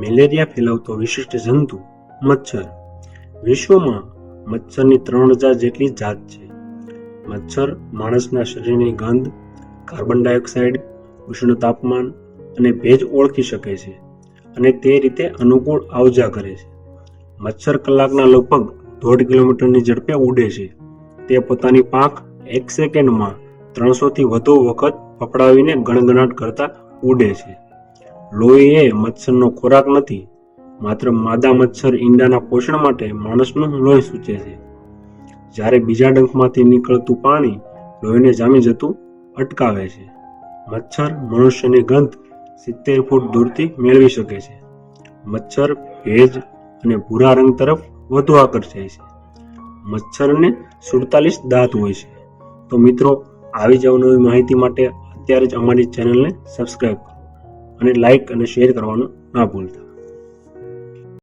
Malaria ફેલાવતો વિશિષ્ટ જંતુ મચ્છર. વિશ્વમાં મચ્છરની ત્રણ હજાર જેટલી જાત છે. મચ્છર માણસના શરીરની ગંધ, કાર્બન ડાયોક્સાઇડ, ઉષ્ણ તાપમાન અને ભેજ ઓળખી શકે છે અને તે રીતે અનુકૂળ આવજા કરે છે. મચ્છર કલાકના લગભગ દોઢ કિલોમીટરની ઝડપે ઉડે છે. તે પોતાની પાંખ એક સેકન્ડમાં ત્રણસોથી વધુ વખત ફફડાવીને ગણગણાટ કરતા ઉડે છે. લોહી એ મચ્છરનો ખોરાક નથી, માત્ર માદા મચ્છર ઈંડાના પોષણ માટે માણસનું લોહી સૂચે છે. જ્યારે બીજા ડંખમાંથી નીકળતું પાણી લોહીને જામી જતું, અટકાવે છે. મચ્છર મનુષ્યની ગંધ સિત્તેર ફૂટ દૂરથી મેળવી શકે છે. મચ્છર ભેજ અને ભૂરા રંગ તરફ વધુ આકર્ષાય છે. મચ્છરને સુડતાલીસ દાંત હોય છે. તો મિત્રો, આવી જ અવનવી માહિતી માટે અત્યારે જ અમારી ચેનલને સબસ્ક્રાઈબ કરો. અને લાઇક અને શેર કરવાનું ના ભૂલતા.